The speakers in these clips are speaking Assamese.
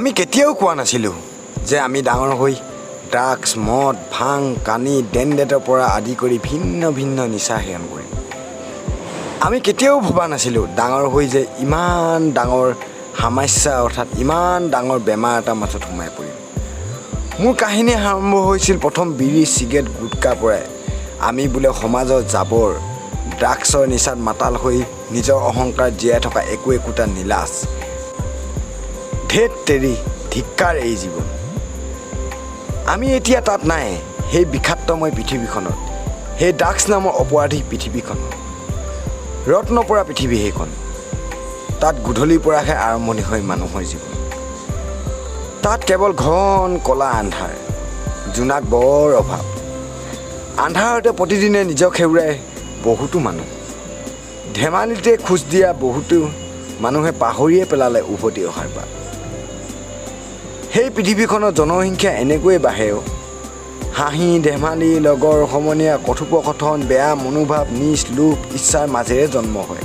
আমি কেতিয়াও কোৱা নাছিলোঁ যে আমি ডাঙৰ হৈ ড্ৰাগছ মদ ভাং কানি ডেন ডেটৰ পৰা আদি কৰি ভিন্ন ভিন্ন নিচা সেৱন কৰিম। আমি কেতিয়াও ভবা নাছিলোঁ ডাঙৰ হৈ যে ইমান ডাঙৰ সমস্যা অৰ্থাৎ ইমান ডাঙৰ বেমাৰ এটা মাজত সোমাই পৰিম। মোৰ কাহিনী আৰম্ভ হৈছিল প্ৰথম বিড়ি চিগাৰেট গুটকাৰ পৰাই। আমি বোলে সমাজৰ জাবৰ ড্ৰাগছৰ নিচাত মাতাল হৈ নিজৰ অহংকাৰ জীয়াই থকা একো একোটা নীলাজ। ধেত তেৰি ধিক্কাৰ এই জীৱন। আমি এতিয়া তাত নাই সেই বিষাক্তময় পৃথিৱীখনত সেই ড্ৰাগছ নামৰ অপৰাধী পৃথিৱীখনত ৰত্ন পৰা পৃথিৱী সেইখন তাত গধূলিৰ পৰাহে আৰম্ভণি হয় মানুহৰ জীৱন। তাত কেৱল ঘন ক'লা আন্ধাৰ জোনাক বৰ অভাৱ। আন্ধাৰতে প্ৰতিদিনে নিজক সেউৰাই বহুতো মানুহ। ধেমালিতে খোজ দিয়া বহুতো মানুহে পাহৰিয়ে পেলালে উভতি অহাৰ পৰা সেই পৃথিৱীখনৰ জনসংখ্যা এনেকৈয়ে বাঢ়েও। হাঁহি ধেমালি লগৰ সমনীয়া কথোপকথন বেয়া মনোভাৱ নিজ লোভ ইচ্ছাৰ মাজেৰে জন্ম হয়।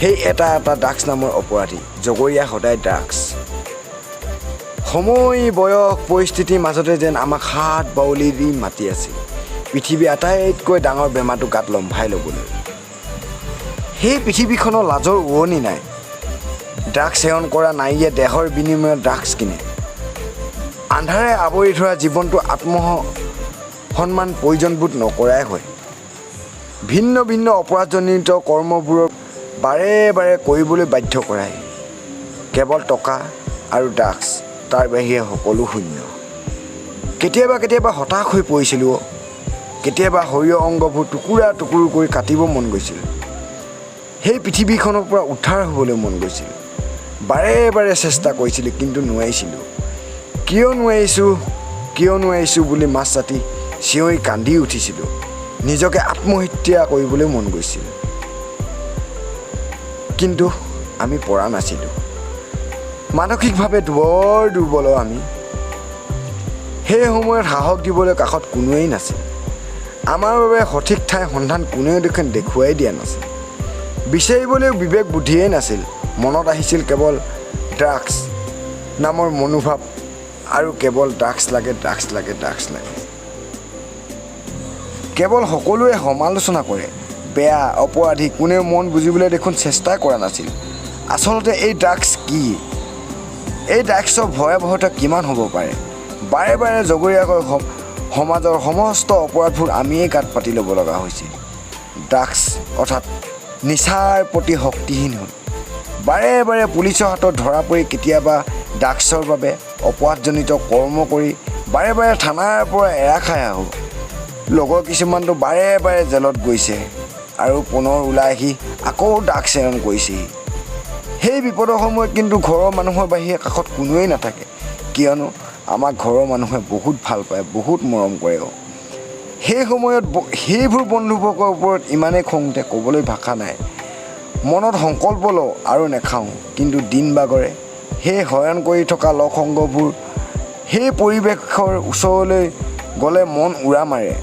সেই এটা এটা ড্ৰাগছ নামৰ অপৰাধী জগৰীয়া সদায় ড্ৰাগছ। সময় বয়স পৰিস্থিতিৰ মাজতে যেন আমাক হাত বাউলি দি মাতি আছিল। পৃথিৱী আটাইতকৈ ডাঙৰ বেমাৰটো গাত লম্ভাই ল'বলৈ। সেই পৃথিৱীখনৰ লাজৰ উৰণি নাই। ড্ৰাগছ সেৱন কৰা নাৰীয়ে দেহৰ বিনিময়ত ড্ৰাগছ কিনে। আন্ধাৰে আৱৰি ধৰা জীৱনটো আত্ম সন্মান প্ৰয়োজনবোধ নকৰাই হয়। ভিন্ন ভিন্ন অপৰাধজনিত কৰ্মবোৰক বাৰে বাৰে কৰিবলৈ বাধ্য কৰায়। কেৱল টকা আৰু ড্ৰাগছ তাৰ বাহিৰে সকলো শূন্য। কেতিয়াবা কেতিয়াবা হতাশ হৈ পৰিছিলোঁ। কেতিয়াবা শৰীৰৰ অংগবোৰ টুকুৰা টুকুৰ কৰি কাটিব মন গৈছিল। সেই পৃথিৱীখনৰ পৰা উদ্ধাৰ হ'বলৈ মন গৈছিল। বাৰে বাৰে চেষ্টা কৰিছিলোঁ কিন্তু নোৱাৰিছিলোঁ। কিয় নোৱাৰিছোঁ কিয় নোৱাৰিছোঁ বুলি মাছ ৰাতি চিঞৰি কান্দি উঠিছিলোঁ। নিজকে আত্মহত্যা কৰিবলৈ মন গৈছিল। কিন্তু আমি পৰা নাছিলোঁ। মানসিকভাৱে বৰ দুৰ্বল আমি। সেই সময়ত সাহস দিবলৈ কাষত কোনোৱেই নাছিল। আমাৰ বাবে সঠিক ঠাই সন্ধান কোনেও দেখোন দেখুৱাই দিয়া নাছিল। বিচাৰিবলৈও বিবেক বুদ্ধিয়েই নাছিল। মনত আহিছিল কেৱল ড্ৰাগছ নামৰ মনোভাৱ আৰু কেৱল ড্ৰাগছ লাগে ড্ৰাগছ লাগে ড্ৰাগছ লাগে। কেৱল সকলোৱে সমালোচনা কৰে। বেয়া অপৰাধী কোনেও মন বুজিবলৈ দেখোন চেষ্টাই কৰা নাছিল। আচলতে এই ড্ৰাগছ কি? এই ড্ৰাগছৰ ভয়াৱহতা কিমান হ'ব পাৰে? বাৰে বাৰে জগৰীয়াকৈ সম- সমাজৰ সমস্ত অপৰাধবোৰ আমিয়েই গাত পাতি ল'ব লগা হৈছিল। ড্ৰাগছ অৰ্থাৎ নিচাৰ প্ৰতি শক্তিহীন হ'ল। বাৰে বাৰে পুলিচৰ হাতত ধৰা পৰি কেতিয়াবা ড্ৰাগছৰ বাবে অপৰাধজনিত কৰ্ম কৰি বাৰে বাৰে থানাৰ পৰা এৰা খাই আহোঁ। লগৰ কিছুমানতো বাৰে বাৰে জেলত গৈছে আৰু পুনৰ ওলাই আহি আকৌ ড্ৰাগছ সেৱন কৰিছেহি। সেই বিপদৰ সময়ত কিন্তু ঘৰৰ মানুহৰ বাহিৰে কাষত কোনোৱেই নাথাকে কিয়নো আমাক ঘৰৰ মানুহে বহুত ভাল পায় বহুত মৰম কৰে। সেই সময়ত সেইবোৰ বন্ধুবৰ্গৰ ওপৰত ইমানেই খং উঠে ক'বলৈ ভাষা নাই। মনত সংকল্প লওঁ আৰু নেখাওঁ কিন্তু দিন বাগৰে সেই হয়ৰাণ কৰি থকা লগ সংগবোৰ সেই পৰিৱেশৰ ওচৰলৈ গ'লে মন উৰা মাৰে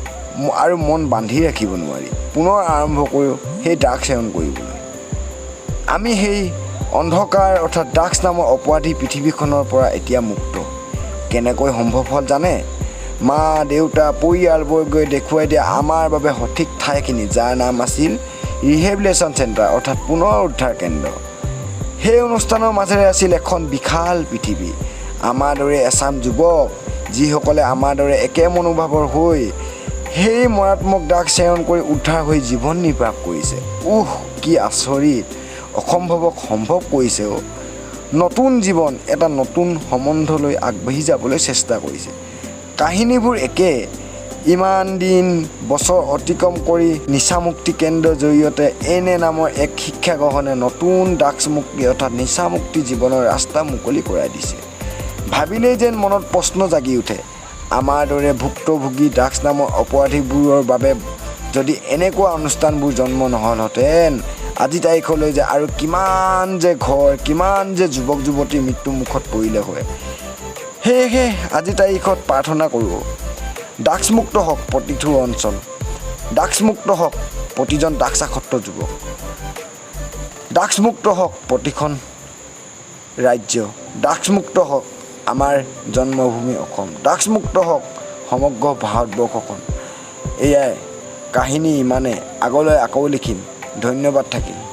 আৰু মন বান্ধি ৰাখিব নোৱাৰি। পুনৰ আৰম্ভ কৰোঁ সেই ড্ৰাগছ সেৱন কৰিবলৈ। আমি সেই অন্ধকাৰ অৰ্থাৎ ড্ৰাগছ নামৰ অপৰাধী পৃথিৱীখনৰ পৰা এতিয়া মুক্ত। কেনেকৈ সম্ভৱ হ'ল জানে? মা দেউতা পৰিয়ালবৰ্গই দেখুৱাই দিয়া আমাৰ বাবে সঠিক ঠাইখিনি যাৰ নাম আছিল ৰিহেবিলেশ্যন চেণ্টাৰ অৰ্থাৎ পুনৰ উদ্ধাৰ কেন্দ্ৰ। সেই অনুষ্ঠানৰ মাজেৰে আছিল এখন বিশাল পৃথিৱী। আমাৰ দৰে এচাম যুৱক যিসকলে আমাৰ দৰে একে মনোভাৱৰ হৈ সেই মাৰাত্মক ড্ৰাগছ সেৱন কৰি উদ্ধাৰ হৈ জীৱন নিৰ্বাহ কৰিছে। উহ কি আচৰিত! অসম্ভৱক সম্ভৱ কৰিছে অ' নতুন জীৱন এটা নতুন সম্বন্ধলৈ আগবাঢ়ি যাবলৈ চেষ্টা কৰিছে। কাহিনীবোৰ একে ইমান দিন বছৰ অতিক্ৰম কৰি নিচামুক্তি কেন্দ্ৰৰ জৰিয়তে এনে নামৰ এক শিক্ষা গ্ৰহণে নতুন ড্ৰাগছ মুক্তি অৰ্থাৎ নিচামুক্তি জীৱনৰ ৰাস্তা মুকলি কৰাই দিছে। ভাবিলেই যেন মনত প্ৰশ্ন জাগি উঠে আমাৰ দৰে ভুক্তভোগী ড্ৰাগছ নামৰ অপৰাধীবোৰৰ বাবে যদি এনেকুৱা অনুষ্ঠানবোৰ জন্ম নহ'লহেঁতেন আজি তাৰিখলৈ যে আৰু কিমান যে ঘৰ কিমান যে যুৱক যুৱতীৰ মৃত্যুমুখত পৰিলে হয়। সেয়েহে আজি তাৰিখত প্ৰাৰ্থনা কৰোঁ। ড্ৰাগছমুক্ত হওক প্ৰতিটো অঞ্চল। ড্ৰাগছমুক্ত হওক প্ৰতিজন ড্ৰাগছাসক্ত যুৱক। ড্ৰাগছমুক্ত হওক প্ৰতিখন ৰাজ্য। ড্ৰাগছমুক্ত হওক আমাৰ জন্মভূমি অসম। ড্ৰাগছমুক্ত হওক সমগ্ৰ ভাৰতবৰ্ষখন এয়াই কাহিনী ইমানে আগলৈ আকৌ লিখিম। ধন্যবাদ থাকিল।